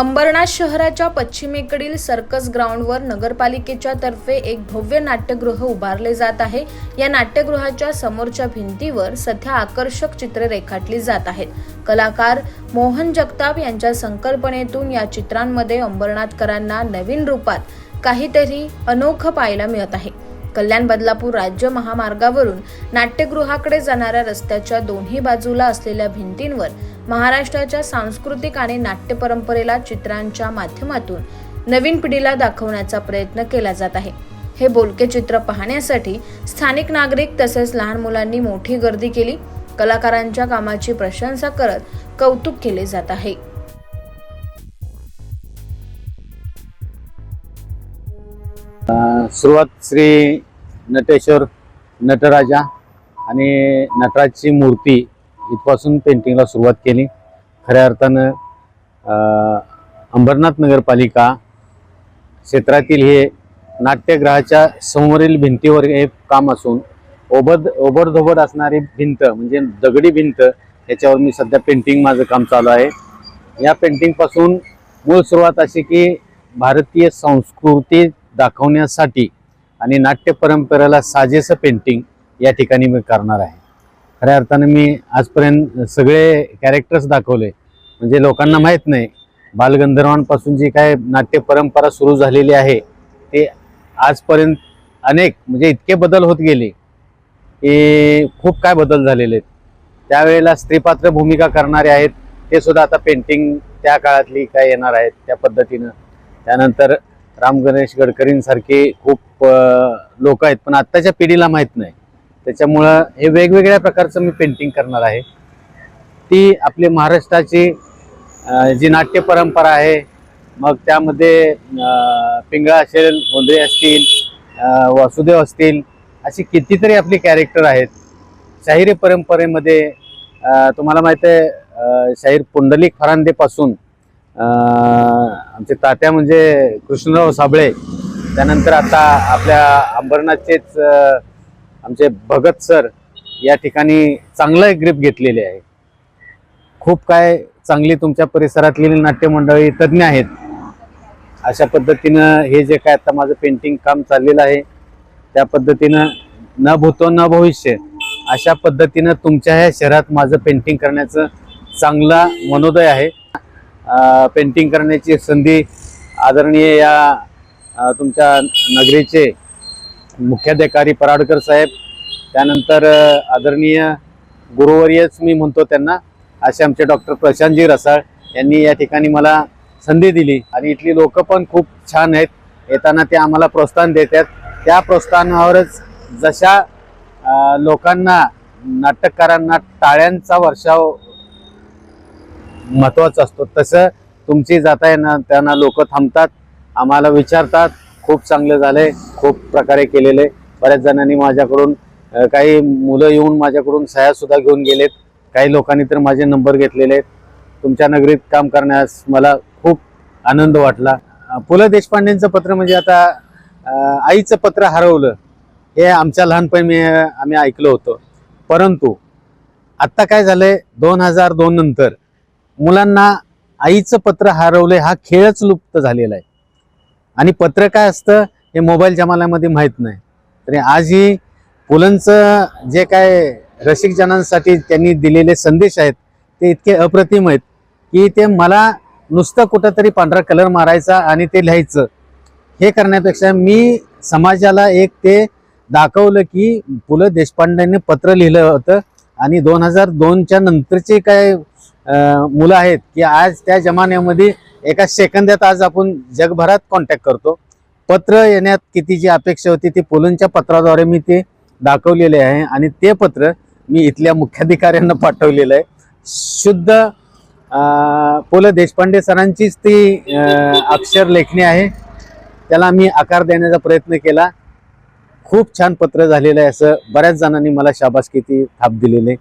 अंबरनाथ शहराच्या पश्चिमेकडील सर्कस ग्राउंडवर नगरपालिकेच्या तर्फे एक भव्य नाट्यगृह उभारले जात आहे. या नाट्यगृहाच्या समोरच्या भिंतीवर सध्या आकर्षक चित्रे रेखाटली जात आहेत. कलाकार मोहन जगताप यांच्या संकल्पनेतून या चित्रांमध्ये अंबरनाथकरांना नवीन रूपात काहीतरी अनोखं पाहायला मिळत आहे. कल्याण बदलापूर राज्य महामार्गावरून नाट्यगृहाकडे जाणाऱ्या रस्त्याच्या दोन्ही बाजूला असलेल्या भिंतींवर महाराष्ट्राच्या सांस्कृतिक आणि नाट्य परंपरेला चित्रांच्या माध्यमातून नवीन पिढीला दाखवण्याचा प्रयत्न केला जात आहे. हे बोलके चित्र पाहण्यासाठी स्थानिक नागरिक तसेच लहान मुलांनी मोठी गर्दी केली. कलाकारांच्या कामाची प्रशंसा करत कौतुक केले जात आहे. सुरुवात श्री नटेश्वर नटराजा आणि नटराजची मूर्ती इथपासून पेंटिंगला सुरुवात केली. खऱ्या अर्थानं अंबरनाथ नगरपालिका क्षेत्रातील हे नाट्यगृहाच्या समोरील भिंतीवर हे काम असून ओबद ओबडधोबड असणारी भिंत म्हणजे दगडी भिंत याच्यावर मी सध्या पेंटिंग माझं काम चालू आहे. या पेंटिंगपासून मूळ सुरुवात अशी की भारतीय संस्कृती दाखवण्यासाठी आणि नाट्य परंपरेला साजेसं पेंटिंग या ठिकाणी मी करणार आहे. खऱ्या अर्थाने मी आजपर्यंत सगळे कॅरेक्टर्स दाखवले. म्हणजे लोकांना माहीत नाही बालगंधर्वांपासून जी काय नाट्य परंपरा सुरू झालेली आहे ते आजपर्यंत अनेक म्हणजे इतके बदल होत गेले की खूप काय बदल झालेले आहेत. त्यावेळेला स्त्रीपात्र भूमिका करणारे आहेत ते सुद्धा आता पेंटिंग त्या काळातली काय येणार आहेत त्या पद्धतीनं. त्यानंतर राम गणेश गडकरींसारखे खूप लोक आहेत पण आत्ताच्या पिढीला माहीत नाही. त्याच्यामुळं हे वेगवेगळ्या प्रकारचं मी पेंटिंग करणार आहे. ती आपली महाराष्ट्राची जी नाट्य परंपरा आहे मग त्यामध्ये पिंगळा असेल गोंधळे असतील वासुदेव असतील अशी कितीतरी आपली कॅरेक्टर आहेत. शाहिरी परंपरेमध्ये तुम्हाला माहीत आहे शाहीर पुंडलिक फरांदेपासून आमचे तात्या म्हणजे कृष्णराव साबळे त्यानंतर आता आपल्या अंबरनाथचेच आमचे भगत सर या ठिकाणी चांगलं ग्रीप घेतलेले आहे. खूप काय चांगली तुमच्या परिसरातली नाट्यमंडळी तज्ज्ञ आहेत. अशा पद्धतीनं हे जे काय आता माझं पेंटिंग काम चाललेलं आहे त्या पद्धतीनं न भूतो न भविष्य अशा पद्धतीनं तुमच्या ह्या शहरात माझं पेंटिंग करण्याचं चांगला मनोदय आहे. पेंटिंग करण्याची संधी आदरणीय या तुमच्या नगरीचे मुख्याधिकारी पराडकर साहेब त्यानंतर आदरणीय गुरुवर्यच मी म्हणतो त्यांना असे आमचे डॉक्टर प्रशांतजी रसाळ यांनी या ठिकाणी मला संधी दिली. आणि इथली लोक पण खूप छान आहेत. येताना ते आम्हाला प्रोत्साहन देतात. त्या प्रोत्साहनावरच जशा लोकांना नाटककारांना टाळ्यांचा वर्षाव महत्त्वाचा असतो तसं तुमची जाता येणार त्यांना लोक थांबतात आम्हाला विचारतात. खूप चांगलं झालंय खूप प्रकारे केलेले बऱ्याच जणांनी माझ्याकडून काही मुलं येऊन माझ्याकडून सह्या सुद्धा घेऊन गेलेत. काही लोकांनी तर माझे नंबर घेतलेले आहेत. तुमच्या नगरीत काम करण्यास मला खूप आनंद वाटला. पु ल देशपांडेंचं पत्र म्हणजे आता आईचं पत्र हरवलं हे आमच्या लहानपणी आम्ही ऐकलं होतं. परंतु आत्ता काय झालंय दोन हजार दोन नंतर मुलांना आईचं पत्र हरवलंय हा खेळच लुप्त झालेला आहे. आणि पत्र काय असतं हे मोबाईल जमान्यामध्ये माहीत नाही. तरी आजही पुलंचं जे काय रसिकजनांसाठी त्यांनी दिलेले संदेश आहेत ते इतके अप्रतिम आहेत की ते मला नुसतं कुठंतरी पांढरा कलर मारायचा आणि ते लिहायचं. हे करण्यापेक्षा मी समाजाला एक ते दाखवलं की पु ल देशपांडेंनी पत्र लिहिलं होतं आणि दोन हजार दोनच्या नंतरचे काय मुलं आहेत की आज त्या जमान्यामध्ये एका सेकंदात आज आपण जगभरात कॉन्टॅक्ट करतो. पत्र येण्यात किती जी अपेक्षा होती ती पुलंच्या पत्राद्वारे मी ते दाखवलेले आहे. आणि ते पत्र मी इथल्या मुख्याधिकाऱ्यांना पाठवलेलं आहे. शुद्ध पु ल देशपांडे सरांचीच ती अक्षर लेखणी आहे. त्याला मी आकार देण्याचा प्रयत्न केला. खूप छान पत्र झालेलं आहे असं बऱ्याच जणांनी मला शाबासकीची थाप दिलेले